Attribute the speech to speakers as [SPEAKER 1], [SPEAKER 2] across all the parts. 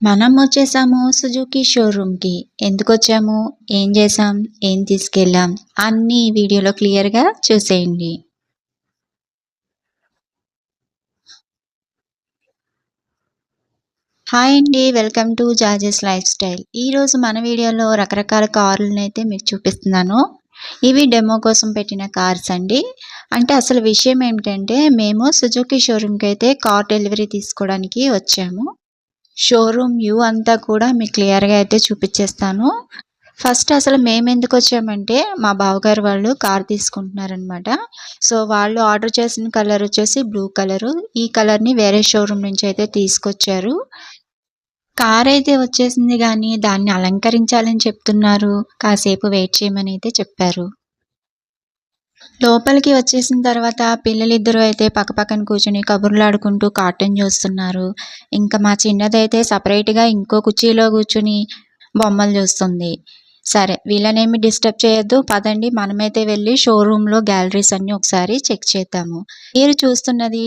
[SPEAKER 1] మనం వచ్చేసాము సుజుకి షోరూమ్‌కి. ఎందుకొచ్చాము? ఏం చేసాం? ఏం తీసుకెళ్ళాం? అన్నీ వీడియోలో క్లియర్‌గా చూసేయండి. హాయ్ అండి. Welcome to George's lifestyle. ఈరోజు మన వీడియోలో రకరకాల కార్‌లనైతే మీకు చూపిస్తున్నాను. ఇవి డెమో కోసం పెట్టిన కార్స్ అండి. అంటే అసలు విషయం ఏమిటంటే మేము సుజుకి షోరూమ్కి అయితే కార్ డెలివరీ తీసుకోవడానికి వచ్చాము. షోరూమ్ వ్యూ అంతా కూడా మీకు క్లియర్‌గా అయితే చూపించేస్తాను ఫస్ట్ అసలు మేము ఎందుకు వచ్చామంటే మా బావగారు వాళ్ళు కార్ తీసుకుంటున్నారనమాట. సో, వాళ్ళు ఆర్డర్ చేసిన కలర్ వచ్చేసి బ్లూ కలరు. ఈ కలర్‌ని వేరే షోరూమ్ నుంచి అయితే తీసుకొచ్చారు. కార్ అయితే వచ్చేసింది కానీ దాన్ని అలంకరించాలని చెప్తున్నారు. కాసేపు వెయిట్ చేయమని అయితే చెప్పారు. లోపలికి వచ్చేసిన తర్వాత పిల్లలిద్దరూ అయితే పక్కపక్కన కూర్చొని కబుర్లాడుకుంటూ కార్టూన్ చూస్తున్నారు. ఇంకా మా చిన్నదైతే సపరేట్గా ఇంకో కుర్చీలో కూర్చొని బొమ్మలు చూస్తుంది. సరే వీళ్ళనేమి డిస్టర్బ్ చేయొద్దు. పదండి మనమైతే వెళ్ళి షోరూమ్‌లో గ్యాలరీస్ అన్నీ ఒకసారి చెక్ చేద్దాము. మీరు చూస్తున్నది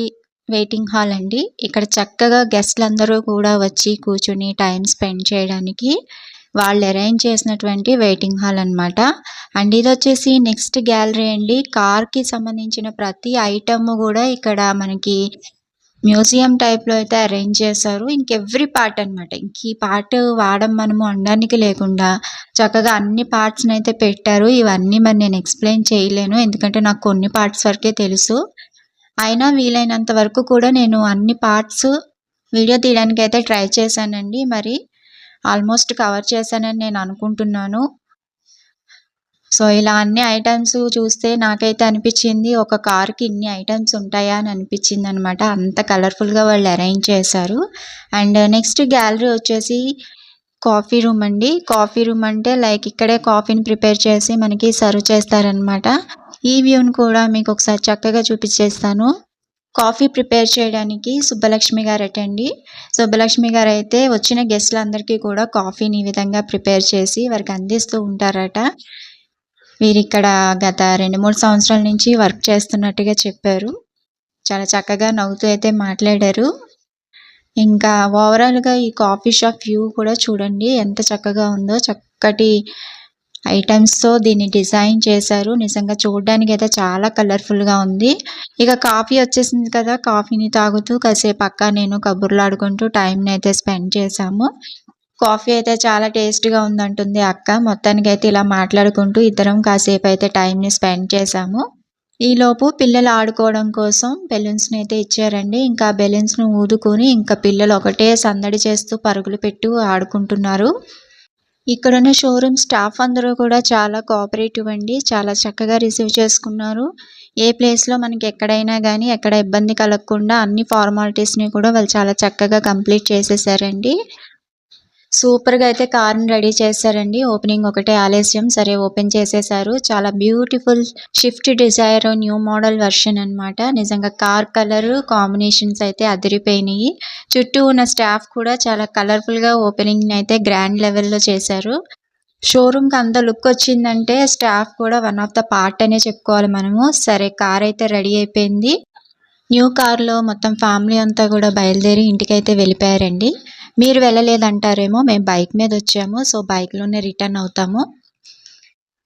[SPEAKER 1] వెయిటింగ్ హాల్ అండి. ఇక్కడ చక్కగా గెస్ట్‌లందరూ కూడా వచ్చి కూర్చొని టైం స్పెండ్ చేయడానికి వాళ్ళు అరేంజ్ చేసినటువంటి వెయిటింగ్ హాల్ అనమాట. అండ్ ఇది వచ్చేసి నెక్స్ట్ గ్యాలరీ అండి. కార్‌కి సంబంధించిన ప్రతి ఐటమ్ కూడా ఇక్కడ మనకి మ్యూజియం టైప్‌లో అయితే అరేంజ్ చేశారు. ఇంక ఎవ్రీ పార్ట్ అనమాట. ఇంక ఈ పార్ట్ వాడడం మనము అనడానికి లేకుండా చక్కగా అన్ని పార్ట్స్ని అయితే పెట్టారు. ఇవన్నీ మరి నేను ఎక్స్‌ప్లెయిన్ చేయలేను. ఎందుకంటే నాకు కొన్ని పార్ట్స్ వరకే తెలుసు. అయినా వీలైనంత వరకు కూడా నేను అన్ని పార్ట్స్ వీడియో తీయడానికి అయితే ట్రై చేశానండి. మరి ఆల్మోస్ట్ కవర్ చేశానని నేను అనుకుంటున్నాను. సో, ఇలా అన్ని ఐటమ్స్ చూస్తే నాకైతే అనిపించింది ఒక కార్‌కి ఇన్ని ఐటమ్స్ ఉంటాయా అని అనిపించింది అనమాట అంత కలర్‌ఫుల్‌గా వాళ్ళు అరేంజ్ చేశారు. అండ్ నెక్స్ట్ గ్యాలరీ వచ్చేసి కాఫీ రూమ్ అండి. కాఫీ రూమ్ అంటే లైక్ ఇక్కడే కాఫీని ప్రిపేర్ చేసి మనకి సర్వ్ చేస్తారనమాట. ఈ వ్యూని కూడా మీకు ఒకసారి చక్కగా చూపించేస్తాను కాఫీ ప్రిపేర్ చేయడానికి సుబ్బలక్ష్మి గారటండి. సుబ్బలక్ష్మి గారు అయితే వచ్చిన గెస్ట్‌లందరికీ కూడా కాఫీని ఈ విధంగా ప్రిపేర్ చేసి వారికి అందిస్తూ ఉంటారట. వీరిక్కడ గత 2, 3 సంవత్సరాల నుంచి వర్క్ చేస్తున్నట్టుగా చెప్పారు. చాలా చక్కగా నవ్వుతూ అయితే మాట్లాడారు. ఇంకా ఓవరాల్‌గా ఈ కాఫీ షాప్ వ్యూ కూడా చూడండి ఎంత చక్కగా ఉందో. చక్కటి ఐటమ్స్తో దీన్ని డిజైన్ చేశారు. నిజంగా చూడడానికి అయితే చాలా కలర్‌ఫుల్‌గా ఉంది. ఇక కాఫీ వచ్చేసింది కదా! కాఫీని తాగుతూ కాసేపు అక్క, నేను కబుర్లాడుకుంటూ అయితే స్పెండ్ చేశాము. కాఫీ అయితే చాలా టేస్ట్‌గా ఉందంటుంది అక్క. మొత్తానికి అయితే ఇలా మాట్లాడుకుంటూ ఇద్దరం కాసేపు అయితే టైంని స్పెండ్ చేశాము. ఈలోపు పిల్లలు ఆడుకోవడం కోసం బెలూన్స్‌ని అయితే ఇచ్చారండి. ఇంకా బెలూన్స్ను ఊదుకొని ఇంకా పిల్లలు ఒకటే సందడి చేస్తూ పరుగులు పెట్టు ఆడుకుంటున్నారు. ఇక్కడున్న షోరూమ్ స్టాఫ్ అందరూ కూడా చాలా కోఆపరేటివ్ అండి. చాలా చక్కగా రిసీవ్ చేసుకున్నారు. ఏ ప్లేస్‌లో మనకి ఎక్కడైనా కానీ ఎక్కడ ఇబ్బంది కలగకుండా అన్ని ఫార్మాలిటీస్‌ని కూడా వాళ్ళు చాలా చక్కగా కంప్లీట్ చేసేసారండి. సూపర్‌గా అయితే కార్‌ని రెడీ చేశారండి. ఓపెనింగ్ ఒకటే ఆలస్యం. సరే ఓపెన్ చేసేసారు చాలా beautiful Swift Dzire new model version అనమాట. నిజంగా కార్ కలర్ కాంబినేషన్స్ అయితే అదిరిపోయినాయి చుట్టూ ఉన్న స్టాఫ్ కూడా చాలా కలర్‌ఫుల్‌గా ఓపెనింగ్‌ని అయితే గ్రాండ్ లెవెల్‌లో చేశారు. షోరూమ్‌కి అంత లుక్ వచ్చిందంటే స్టాఫ్ కూడా వన్ ఆఫ్ ద పార్ట్ అనే చెప్పుకోవాలి మనము. సరే కార్ అయితే రెడీ అయిపోయింది. న్యూ కార్‌లో మొత్తం ఫ్యామిలీ అంతా కూడా బయలుదేరి ఇంటికైతే వెళ్ళిపోయారండి. మీరు వెళ్ళలేదంటారేమో మేము బైక్ మీద వచ్చాము. సో, బైక్‌లోనే రిటర్న్ అవుతాము.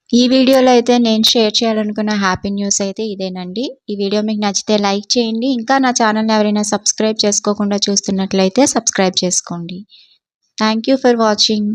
[SPEAKER 1] ఈ వీడియోలో అయితే నేను షేర్ చేయాలనుకున్న హ్యాపీ న్యూస్ అయితే ఇదేనండి. ఈ వీడియో మీకు నచ్చితే లైక్ చేయండి. ఇంకా నా ఛానల్‌ని ఎవరైనా సబ్స్క్రైబ్ చేసుకోకుండా చూస్తున్నట్లయితే సబ్స్క్రైబ్ చేసుకోండి. Thank you for watching.